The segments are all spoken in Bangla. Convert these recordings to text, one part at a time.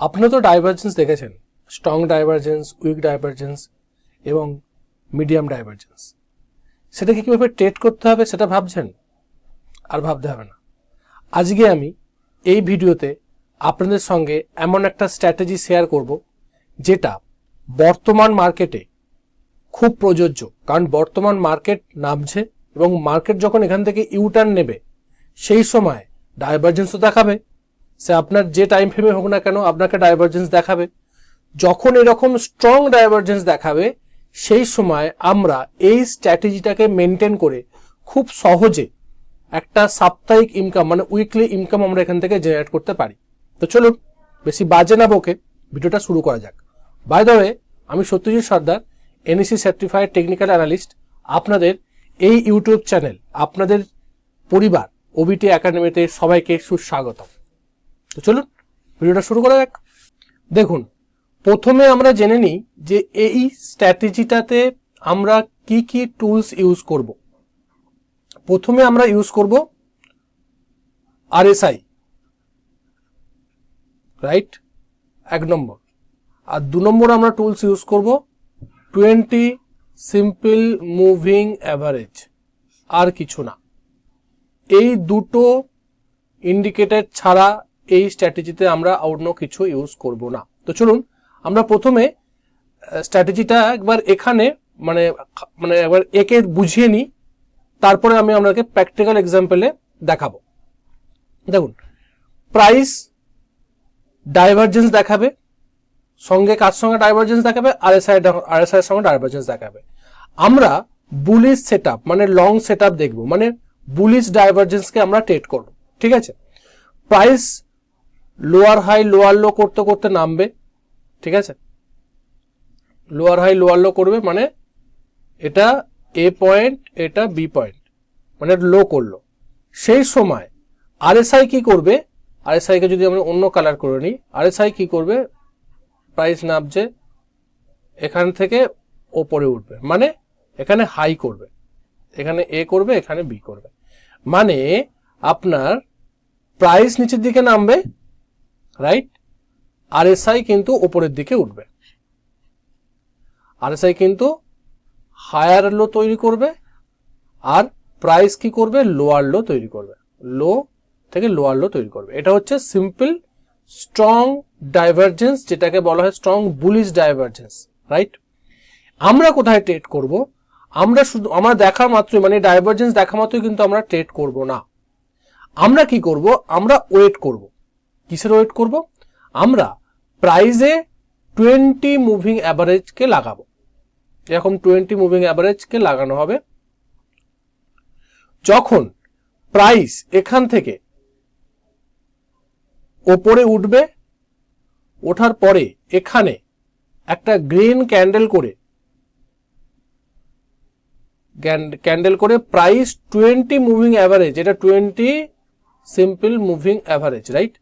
আপনারা তো ডাইভারজেন্স দেখেছেন। স্ট্রং ডাইভারজেন্স উইক ডাইভারজেন্স এবং মিডিয়াম ডাইভারজেন্স সেটাকে কীভাবে ট্রেড করতে হবে সেটা ভাবছেন? আর ভাবতে হবে না। আজকে আমি এই ভিডিওতে আপনাদের সঙ্গে এমন একটা স্ট্র্যাটেজি শেয়ার করব, যেটা বর্তমান মার্কেটে খুব প্রযোজ্য। কারণ বর্তমান মার্কেট নামছে এবং মার্কেট যখন এখান থেকে ইউটার্ন নেবে, সেই সময় ডাইভারজেন্সও দেখাবে। সে আপনার যে টাইম ফ্রেমে হোক না কেন আপনাকে ডাইভারজেন্স দেখাবে। যখন এরকম স্ট্রং ডাইভারজেন্স দেখাবে, সেই সময় আমরা এই স্ট্র্যাটেজিটাকে মেনটেন করে খুব সহজে একটা সাপ্তাহিক ইনকাম মানে উইকলি ইনকাম আমরা এখান থেকে জেনারেট করতে পারি। তো চলুন, বেশি বাজে না বকে ভিডিওটা শুরু করা যাক। বাই দ্য ওয়ে আমি Satyajit Sardar NAC certified technical analyst আপনাদের এই ইউটিউব চ্যানেল আপনাদের পরিবার ওবিটি একাডেমিতে সবাইকে সুস্বাগতম। তো চলুন, ভিডিওটা শুরু করা যাক। দেখুন, প্রথমে আমরা জেনে নিই যে এই স্ট্র্যাটেজিটাতে আমরা কি কি টুলস ইউজ করব। প্রথমে আমরা ইউজ করব আরএসআই রাইট এক নম্বর। আর দু নম্বর আমরা টুলস ইউজ করব টোয়েন্টি সিম্পল মুভিং অ্যাভারেজ আর কিছু না। এই দুটো ইন্ডিকেটর ছাড়া এই স্ট্র্যাটেজিতে আমরা অন্য কিছু ইউজ করব না। তো চলুন, আমরা প্রথমে স্ট্র্যাটেজিটা একবার এখানে মানে মানে একবার একে বুঝিয়ে নিই, তারপরে আমি আপনাকে প্র্যাকটিক্যাল এক্সাম্পলে দেখাবো। দেখুন প্রাইস ডাইভারজেন্স দেখাবে, সঙ্গে কার সঙ্গে ডাইভারজেন্স দেখাবে আরএসআই আরএসআই এর সঙ্গে ডাইভারজেন্স দেখাবে। আমরা বুলিশ সেট মানে লং সেট আপ দেখব মানে বুলিশ ডাইভারজেন্সকে আমরা ট্রেড করব, ঠিক আছে? Price lower high lower low করতে করতে নামবে, ঠিক আছে? লোয়ার হাই লোয়ার লো করবে মানে এটা এ পয়েন্ট এটা বি পয়েন্ট মানে লো করল। সেই সময় আরএসআই কি করবে? আরএসআই কে যদি আমরা অন্য কালার করে নিই আরএসআই কি করবে? প্রাইস নামছে, এখান থেকে ওপরে উঠবে মানে এখানে হাই করবে। এখানে এ করবে, এখানে বি করবে। মানে আপনার প্রাইস নিচের দিকে নামবে রাইট আরএসআই কিন্তু ওপরের দিকে উঠবে। আরএসআই কিন্তু হায়ার লো তৈরি করবে আর প্রাইস কি করবে? লোয়ার লো তৈরি করবে। লো থেকে লোয়ার লো তৈরি করবে। এটা হচ্ছে সিম্পল স্ট্রং ডাইভারজেন্স যেটাকে বলা হয় স্ট্রং বুলিশ ডাইভারজেন্স রাইট আমরা কোথায় ট্রেড করব? আমরা শুধু, আমরা দেখা মাত্রই মানে ডাইভারজেন্স দেখা মাত্রই কিন্তু আমরা ট্রেড করব না। আমরা কি করব? আমরা ওয়েট করব। কিসের ওয়েট করব? আমরা প্রাইজে টোয়েন্টি মুভিং অ্যাভারেজকে লাগাবো। এরকম টোয়েন্টি মুভিং অ্যাভারেজকে লাগানো হবে। যখন প্রাইস এখান থেকে ওপরে উঠবে, ওঠার পরে এখানে একটা গ্রিন ক্যান্ডেল করে ক্যান্ডেল করে প্রাইস টোয়েন্টি মুভিং অ্যাভারেজ এটা twenty simple moving average right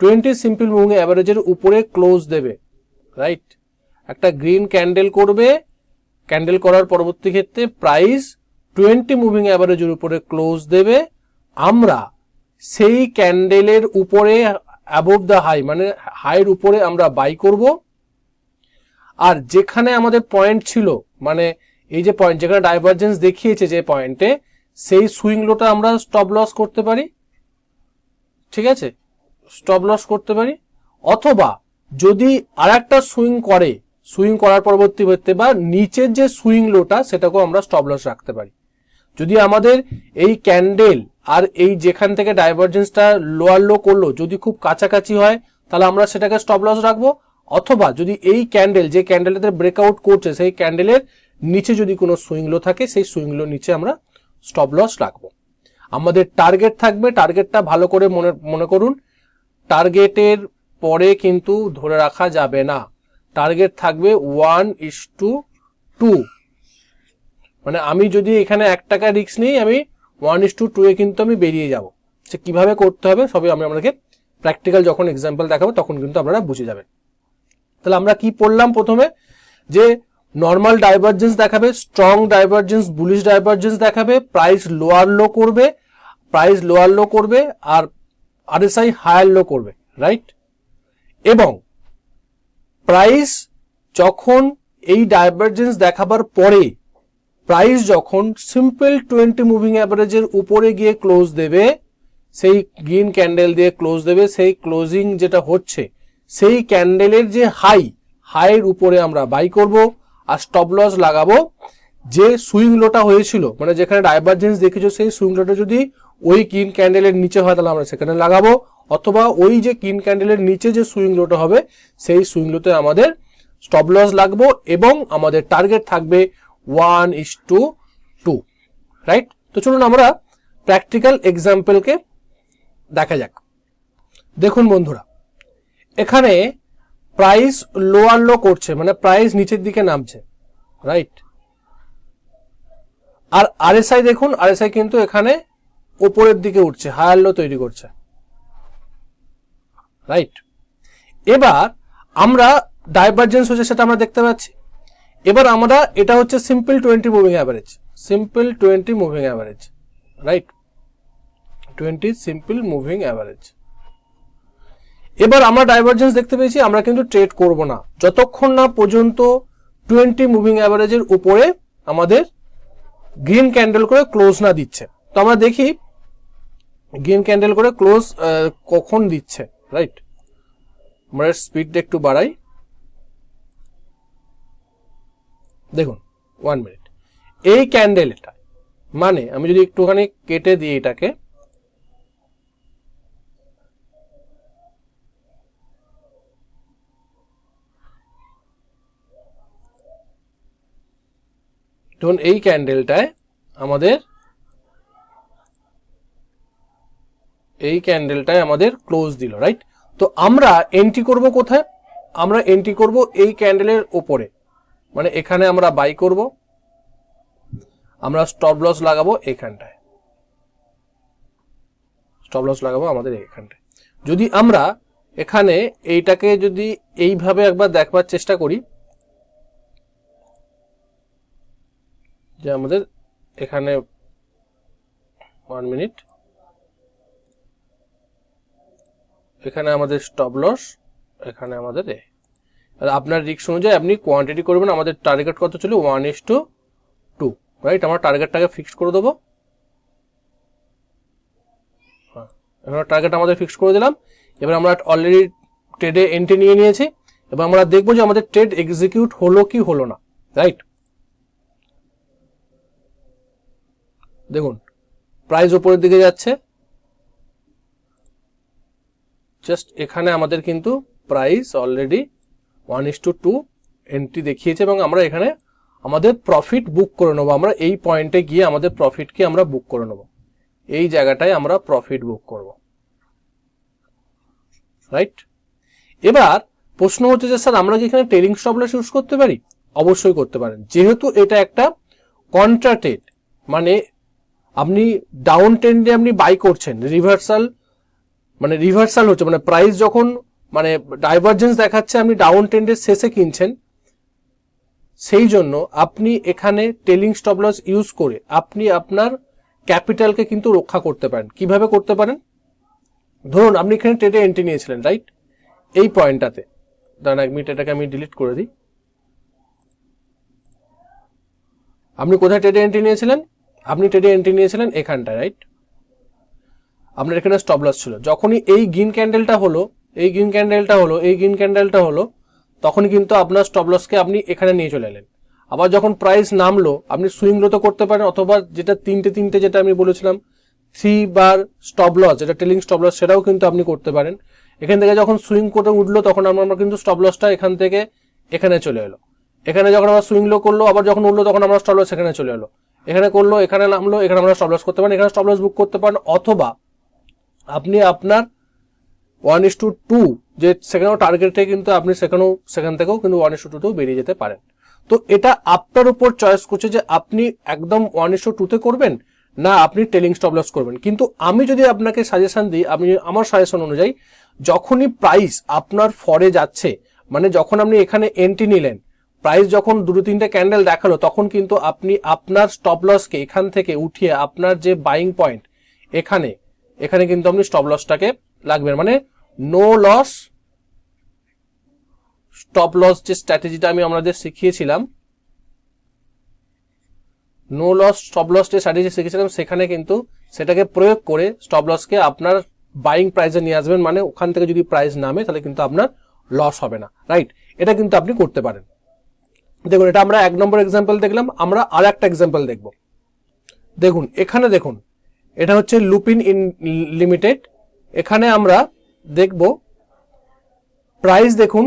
twenty simple moving অ্যাভারেজের উপরে ক্লোজ দেবে রাইট একটা গ্রিন ক্যান্ডেল করবে, ক্যান্ডেল করার পরবর্তী ক্ষেত্রে প্রাইস টোয়েন্টি মুভিং অ্যাভারেজের উপরে ক্লোজ দেবে। আমরা সেই ক্যান্ডেলের উপরে অ্যাবভ দ্য হাই মানে হাইয়ের উপরে আমরা বাই করব। আর যেখানে আমাদের পয়েন্ট ছিল মানে এই যে পয়েন্ট যেখানে ডাইভারজেন্স দেখিয়েছে যে পয়েন্টে সেই সুইং লোটা আমরা স্টপ লস করতে পারি। ঠিক আছে? স্টপ লস করতে পারি, অথবা যদি আর একটা সুইং করে সুইং করার পরবর্তী ক্ষেত্রে বা নিচের যে সুইং লোটা সেটাকেও আমরা স্টপ লস রাখতে পারি। যদি আমাদের এই ক্যান্ডেল আর এই যেখান থেকে ডাইভারজেন্সটা লোয়ার লো করল, যদি খুব কাছাকাছি হয়, তাহলে আমরা সেটাকে স্টপ লস রাখব, অথবা যদি এই ক্যান্ডেল যে ক্যান্ডেলটাতে ব্রেকআউট করছে, সেই ক্যান্ডেলের নিচে যদি কোনো সুইং লো থাকে, সেই সুইং লো নিচে আমরা স্টপ লস রাখব। আমাদের টার্গেট থাকবে টার্গেটটা ভালো করে মনে মনে করুন টার্গেটের পরে কিন্তু ধরে রাখা যাবে না। টার্গেট থাকবে ওয়ান ইস টু টু। মানে আমি যদি এখানে এক টাকা রিস্ক নিই, আমি ওয়ান ইস টু টু এ কিন্তু আমি বেরিয়ে যাব। সে কীভাবে করতে হবে সবই আমি আপনাকে প্র্যাকটিক্যাল যখন এক্সাম্পল দেখাবো, তখন কিন্তু আপনারা বুঝে যাবেন। তাহলে আমরা কি পড়লাম প্রথমে? যে নর্মাল ডাইভারজেন্স দেখাবে স্ট্রং ডাইভারজেন্স বুলিশ ডাইভারজেন্স দেখাবে প্রাইস লোয়ার লো করবে প্রাইস লোয়ার লো করবে, আর আরএসআই হায়ার লো করবে রাইট এবং প্রাইস যখন এই ডাইভারজেন্স দেখাবার পরে প্রাইস যখন সিম্পল টোয়েন্টি মুভিং অ্যাভারেজের উপরে গিয়ে ক্লোজ দেবে, সেই গ্রিন ক্যান্ডেল দিয়ে ক্লোজ দেবে, সেই ক্লোজিং যেটা হচ্ছে, সেই ক্যান্ডেলের যে হাই হাইয়ের উপরে আমরা বাই করব আর স্টপ লস লাগাবো। যে সুইং লোটা হয়েছিল মানে যেখানে ডাইভারজেন্স দেখেছ সেই সুইং লোটা যদি ওই কিন ক্যান্ডেলের নিচে হয় তাহলে আমরা সেখানে লাগাবো। অথবা ওই যে কিন ক্যান্ডেলের নিচে যে সুইং লোটা হবে, সেই সুইং লোতে আমাদের স্টপ লস লাগবো এবং আমাদের টার্গেট থাকবে one is to two right তো চলুন আমরা প্র্যাকটিক্যাল এক্সাম্পলকে দেখা যাক। দেখুন বন্ধুরা, এখানে প্রাইস লোয়ার লো করছে মানে প্রাইস নিচের দিকে নামছে রাইট আর আরএসআই দেখুন আরএসআই কিন্তু এখানে উপরের দিকে উঠছে হায়ার লো তৈরি করছে। রাইট এবার আমরা ডাইভারজেন্স হচ্ছে সেটা আমরা দেখতে পাচ্ছি। এবার আমরা, এটা হচ্ছে simple twenty moving average simple twenty moving average right twenty simple moving average এবার আমরা ডাইভারজেন্স দেখতে পেয়েছি, আমরা কিন্তু ট্রেড করব না। যতক্ষণ না পর্যন্ত টোয়েন্টি মুভিং অ্যাভারেজের উপরে আমাদের গ্রিন ক্যান্ডেল করে ক্লোজ না দিচ্ছে। তো আমরা দেখি গ্রিন ক্যান্ডেল করে ক্লোজ কখন দিচ্ছে রাইট আমরা স্পিডটা একটু বাড়াই। দেখুন ওয়ান মিনিট এই ক্যান্ডেল এটা মানে আমি যদি একটুখানি কেটে দিই এটাকে, ধরুন এই ক্যান্ডেলটায় আমাদের এই ক্যান্ডেলটায় আমাদের ক্লোজ দিল রাইট তো আমরা এন্ট্রি করব কোথায়? আমরা এন্ট্রি করব এই ক্যান্ডেলের ওপরে মানে এখানে আমরা বাই করব। আমরা স্টপ লস লাগাবো এখানটায়। স্টপ লস লাগাবো আমাদের এখানটায়। যদি আমরা এখানে এইটাকে যদি এইভাবে একবার দেখবার চেষ্টা করি, যে আমাদের এখানে ওয়ান মিনিট এখানে আমাদের স্টপ লস এখানে আমাদের এ আপনার রিক্স অনুযায়ী আপনি কোয়ান্টিটি করবেন, আমাদের টার্গেট কত ছিল? One is to two right আমরা টার্গেটটাকে ফিক্সড করে দেবো। হ্যাঁ এবার টার্গেট আমাদের ফিক্স করে দিলাম। এবার আমরা অলরেডি ট্রেডে এন্ট্রি নিয়ে নিয়েছি। এবার আমরা দেখব যে আমাদের ট্রেড এক্সিকিউট হলো কি হলো না রাইট দেখুন প্রাইস ওপরের দিকে যাচ্ছে। জাস্ট এখানে আমাদের কিন্তু price already one is to two entry দেখিয়েছে এবং আমরা এখানে আমাদের প্রফিট বুক করে নেব। আমরা এই পয়েন্টে গিয়ে আমাদের প্রফিটকে আমরা বুক করে নেব। এই জায়গাটায় আমরা প্রফিট বুক করব। রাইট এবার প্রশ্ন হচ্ছে যে, স্যার, আমরা কি এখানে ট্রেডিং স্টপ লস ইউজ করতে পারি? অবশ্যই করতে পারেন। যেহেতু এটা একটা কন্ট্রাটেড মানে আপনি ডাউন ট্রেন্ডে আপনি বাই করছেন রিভার্সাল মানে রিভার্সাল হচ্ছে মানে প্রাইস যখন মানে ডাইভারজেন্স দেখাচ্ছে, আপনি ডাউন ট্রেন্ডের শেষে কিনছেন, সেই জন্য আপনি এখানে টেলিং স্টপ লস ইউজ করে আপনি আপনার ক্যাপিটালকে কিন্তু রক্ষা করতে পারেন। কীভাবে করতে পারেন? ধরুন, আপনি এখানে ট্রেডে এন্ট্রি নিয়েছিলেন রাইট এই পয়েন্টটাতে দাঁড়ান এক মিনিট এটাকে আমি ডিলিট করে দিই। আপনি কোথায় ট্রেডে এন্ট্রি নিয়েছিলেন? আপনি ট্রেডে এন্ট্রি নিয়েছিলেন এখানটায় রাইট আপনার এখানে স্টপ লস ছিল। যখনই এই গ্রিন ক্যান্ডেলটা হলো, এই গ্রিন ক্যান্ডেলটা হলো, এই গ্রিন ক্যান্ডেলটা হলো, তখন কিন্তু আপনার স্টপ লসকে আপনি এখানে নিয়ে চলে এলেন। আবার যখন প্রাইস নামলো, আপনি সুইং তো করতে পারেন, অথবা যেটা তিনটে তিনটে যেটা আমি বলেছিলাম থ্রি বার স্টপ লস যেটা টেলিং স্টপ লস সেটাও কিন্তু আপনি করতে পারেন। এখান থেকে যখন সুইং করে উঠল, তখন আমরা কিন্তু স্টপ লসটা এখান থেকে এখানে চলে এলো। এখানে যখন আমরা সুইং লো করল, আবার যখন উঠল, তখন আমরা স্টপ লস এখানে চলে এলো। এখানে করল, এখানে নামলো, এখানে আমরা স্টপ লস করতে পারেন। এখানে স্টপ লস বুক করতে পারেন, অথবা আপনি আপনার ওয়ান ইস টু টু যে সেখানেও টার্গেটে কিন্তু আপনি সেখানেও, সেখান থেকেও কিন্তু ওয়ান ইস টু টু বেরিয়ে যেতে পারেন। তো এটা আপনার উপর চয়েস করছে যে আপনি একদম ওয়ান ইস টু টুতে করবেন, না আপনি টেলিং স্টপ লস করবেন। কিন্তু আমি যদি আপনাকে সাজেশন দিই, আমি আমার সাজেশন অনুযায়ী যখনই প্রাইস আপনার ফরে যাচ্ছে মানে যখন আপনি এখানে এন্ট্রি নিলেন প্রাইস যখন দুটো তিনটে ক্যান্ডেল দেখাল, তখন কিন্তু আপনি আপনার স্টপ লসকে এখান থেকে উঠিয়ে আপনার যে বাইং পয়েন্ট এখানে এখানে কিন্তু আপনি স্টপ লসটাকে লাগবেন। মানে নো লস স্টপ লস যে স্ট্র্যাটেজিটা আমি আমাদের শিখিয়েছিলাম নো লস স্টপ লস যে স্ট্র্যাটেজি শিখেছিলাম সেখানে কিন্তু সেটাকে প্রয়োগ করে স্টপ লসকে আপনার বাইং প্রাইসে নিয়ে আসবেন। মানে ওখান থেকে যদি প্রাইস নামে, তাহলে কিন্তু আপনার লস হবে না। রাইট এটা কিন্তু আপনি করতে পারেন। দেখুন, এটা আমরা এক নম্বর এক্সাম্পল দেখলাম, আমরা আর একটা এক্সাম্পল দেখব। দেখুন, এখানে দেখুন এটা হচ্ছে লুপিন ইন লিমিটেড। এখানে আমরা দেখব, প্রাইস দেখুন,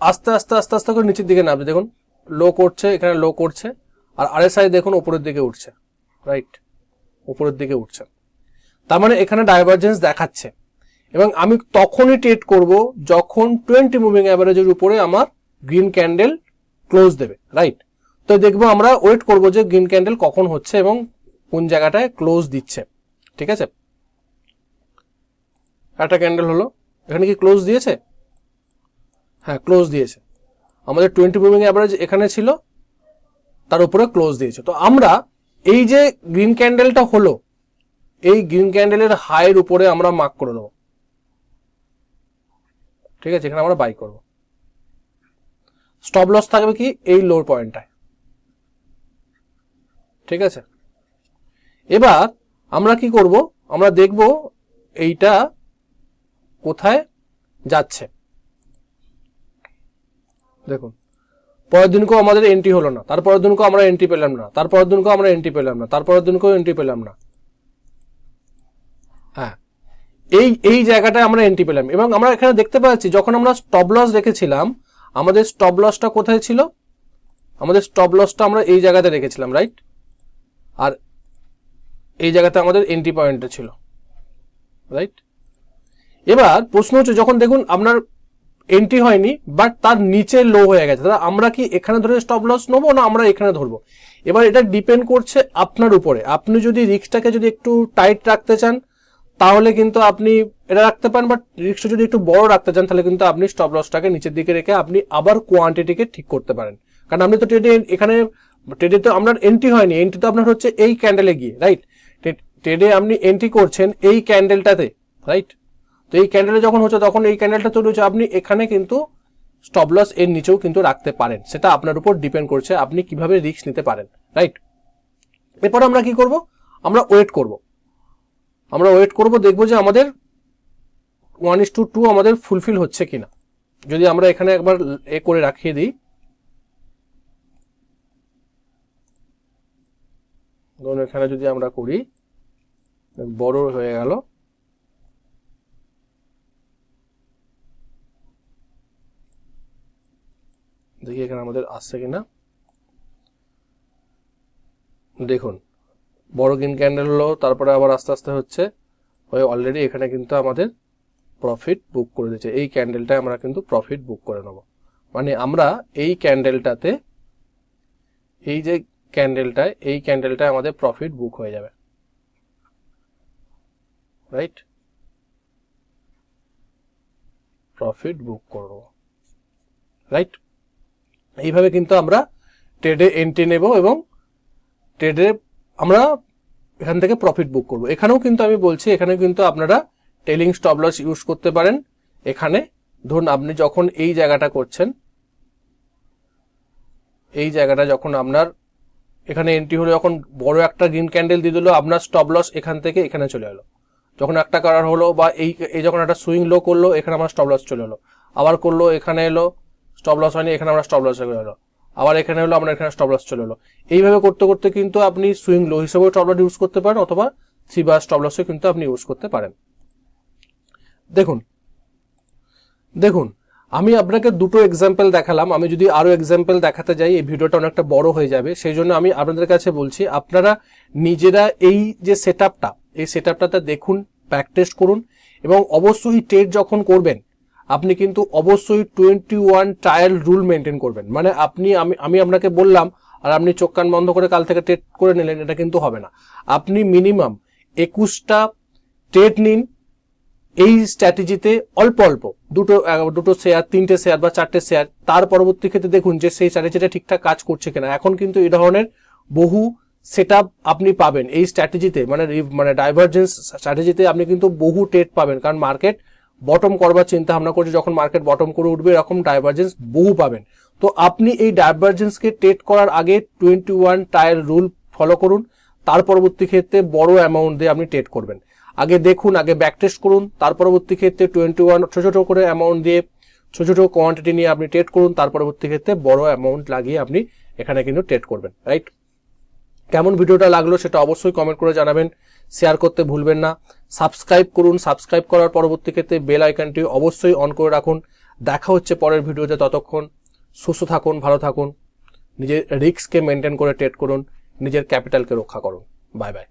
আস্তে আস্তে আস্তে আস্তে করে নিচের দিকে নামছে। দেখুন, লো করছে, এখানে লো করছে, আর আরএসআই দেখুন উপরের দিকে উঠছে। রাইট উপরের দিকে উঠছে। তার মানে এখানে ডাইভারজেন্স দেখাচ্ছে। এবং আমি তখনই ট্রেড করব যখন টোয়েন্টি মুভিং অ্যাভারেজের উপরে আমার গ্রিন ক্যান্ডেল ক্লোজ দেবে। রাইট তো দেখব আমরা ওয়েট করব যে গ্রিন ক্যান্ডেল কখন হচ্ছে এবং কোন জায়গাটায় ক্লোজ দিচ্ছে, ঠিক আছে? একটা ক্যান্ডেল হলো, এখানে কি ক্লোজ দিয়েছে? হ্যাঁ ক্লোজ দিয়েছে। আমাদের টোয়েন্টি মুভিং অ্যাভারেজ এখানে ছিল, তার উপরে ক্লোজ দিয়েছে। তো আমরা এই যে গ্রিন ক্যান্ডেলটা হলো, এই গ্রিন ক্যান্ডেলের হাইয়ের উপরে আমরা মার্ক করে নেব। ঠিক আছে, এখানে আমরা বাই করব। স্টপ লস থাকবে কি? এই লোর পয়েন্টটায় ঠিক আছে? এবার আমরা কি করব? আমরা দেখব এইটা কোথায় যাচ্ছে। দেখুন, পরের দিনকেও আমাদের এন্ট্রি হলো না। তারপরের দিনকেও আমরা এন্ট্রি পেলাম না। তারপরের দিনকেও আমরা এন্ট্রি পেলাম না। তারপরের দিনকেও এন্ট্রি পেলাম না। হ্যাঁ এই এই জায়গাটায় আমরা এন্ট্রি পেলাম। এবং আমরা এখানে দেখতে পাচ্ছি, যখন আমরা স্টপ লস রেখেছিলাম আমাদের স্টপ লসটা কোথায় ছিল? আমাদের স্টপ লসটা আমরা এই জায়গাতে রেখেছিলাম রাইট আর এই জায়গাতে আমাদের এন্ট্রি পয়েন্টটা ছিল রাইট এবার প্রশ্ন হচ্ছে, যখন দেখুন আপনার এন্ট্রি হয়নি বাট তার নিচে লো হয়ে গেছে, তাহলে আমরা কি এখানে ধরে স্টপ লস নেব না আমরা এখানে ধরবো? এবার এটা ডিপেন্ড করছে আপনার উপরে। আপনি যদি রিক্সটাকে যদি একটু টাইট রাখতে চান, তাহলে কিন্তু আপনি এটা রাখতে পারেন বাট রিক্সটা যদি একটু বড় রাখতে চান, তাহলে কিন্তু আপনি স্টপ লসটাকে নিচের দিকে রেখে আপনি আবার কোয়ান্টিটিকে ঠিক করতে পারেন। কারণ আপনি তো ট্রেডে এখানে ট্রেডে তো আপনার এন্ট্রি হয়নি এন্ট্রি তো আপনার হচ্ছে এই ক্যান্ডেলে গিয়ে রাইট ট্রেডে আপনি এন্ট্রি করছেন এই ক্যান্ডেলটাতে রাইট তো এই ক্যান্ডেলে যখন হচ্ছে তখন এই ক্যান্ডেলটা তৈরি হচ্ছে, আপনি এখানে কিন্তু স্টপ লস এর নিচেও কিন্তু রাখতে পারেন। সেটা আপনার উপর ডিপেন্ড করছে আপনি কীভাবে রিস্ক নিতে পারেন রাইট এরপর আমরা কি করব? আমরা ওয়েট করব। আমরা ওয়েট করব, দেখব যে আমাদের ওয়ান ইস টু টু আমাদের ফুলফিল হচ্ছে কিনা। যদি আমরা এখানে একবার এ করে রাখিয়ে দিই। ধরুন এখানে যদি আমরা করি বড় হয়ে গেল। দেখি এখানে আমাদের আসছে কিনা। দেখুন, বড় গ্রিন ক্যান্ডেল হলো, তারপরে আবার আস্তে আস্তে হচ্ছে, হয়ে অলরেডি এখানে কিন্তু আমাদের প্রফিট বুক করে দিচ্ছে এই ক্যান্ডেলটায় আমরা কিন্তু প্রফিট বুক করে নেব। মানে আমরা এই ক্যান্ডেলটাতে এই যে ক্যান্ডেলটায় এই ক্যান্ডেলটায় আমাদের প্রফিট বুক হয়ে যাবে। রাইট প্রফিট বুক করব রাইট এইভাবে কিন্তু আমরা ট্রেডে এন্ট্রি নেব এবং ট্রেডে আমরা এখান থেকে প্রফিট বুক করব। এখানেও কিন্তু আমি বলছি এখানে কিন্তু আপনারা টেলিং স্টপ লস ইউজ করতে পারেন। এখানে ধরুন আপনি যখন এই জায়গাটা করছেন, এই জায়গাটা যখন আপনার, এখানে এন্ট্রি হলো, যখন বড় একটা গ্রিন ক্যান্ডেল দিয়ে দিল, আপনার স্টপ লস এখান থেকে এখানে চলে এলো। যখন একটা করার হলো বা এই এই যখন একটা সুইং লো করল, এখানে আমার স্টপ লস চলে এলো। আবার করল, এখানে এলো স্টপ লস হয়নি, এখানে আমরা স্টপ লস চলে এলো আবার এখানে হলো আমরা এখানে স্টপ লস চলে এলো। এইভাবে করতে করতে কিন্তু আপনি সুইং লো হিসেবেও স্টপ লস ইউজ করতে পারেন, অথবা থ্রি বার স্টপ লসও কিন্তু আপনি ইউজ করতে পারেন। দেখুন দেখুন, আমি আপনাকে দুটো এক্সাম্পল দেখালাম। আমি যদি আরও এক্সাম্পল দেখাতে যাই, এই ভিডিওটা অনেকটা বড় হয়ে যাবে। সেই জন্য আমি আপনাদের কাছে বলছি, আপনারা নিজেরা এই যে সেট এই সেট আপটাতে দেখুন প্র্যাকটিস করুন এবং অবশ্যই ট্রেড যখন করবেন, আপনি কিন্তু অবশ্যই twenty one trial rule maintain করবেন। মানে আপনি, আমি আমি আপনাকে বললাম আর আপনি চোখ কান বন্ধ করে কাল থেকে ট্রেড করে নিলেন, এটা কিন্তু হবে না। আপনি মিনিমাম একুশটা ট্রেড নিন, এই স্ট্র্যাটেজিতে অল্প অল্প, দুটো দুটো শেয়ার তিনটে শেয়ার বা চারটে শেয়ার তার পরবর্তী ক্ষেত্রে দেখুন যে সেই স্ট্র্যাটেজিটা ঠিকঠাক কাজ করছে কিনা। এখন কিন্তু এই ধরনের বহু সেট আপনি পাবেন। এই স্ট্র্যাটেজিতে মানে মানে ডাইভারজেন্স স্ট্র্যাটেজিতে আপনি কিন্তু বহু ট্রেড পাবেন। কারণ মার্কেট বটম করবার চিন্তা ভাবনা করছে, যখন মার্কেট বটম করে উঠবে, এরকম ডাইভারজেন্স বহু পাবেন। তো আপনি এই ডাইভারজেন্সকে টেট করার আগে twenty one tier rule follow করুন। তার পরবর্তী ক্ষেত্রে বড় অ্যামাউন্ট দিয়ে আপনি টেট করবেন। আগে দেখুন, আগে ব্যাক টেস্ট করুন। তার পরবর্তী ক্ষেত্রে টোয়েন্টি ওয়ান ছোট ছোট করে অ্যামাউন্ট দিয়ে ছোট ছোট কোয়ান্টিটি নিয়ে আপনি টেট করুন। তার পরবর্তী ক্ষেত্রে বড় অ্যামাউন্ট লাগিয়ে আপনি এখানে কিন্তু টেট করবেন। রাইট কেমন ভিডিওটা লাগল সেটা অবশ্যই কমেন্ট করে জানাবেন। শেয়ার করতে ভুলবেন না। সাবস্ক্রাইব করুন। সাবস্ক্রাইব করার পরবর্তী ক্ষেত্রে বেল আইকনটি অবশ্যই অন করে রাখুন। দেখা হচ্ছে পরের ভিডিওতে ততক্ষণ সুস্থ থাকুন, ভালো থাকুন। নিজের রিস্ককে মেনটেন করে ট্রেড করুন। নিজের ক্যাপিটালকে রক্ষা করুন। Bye bye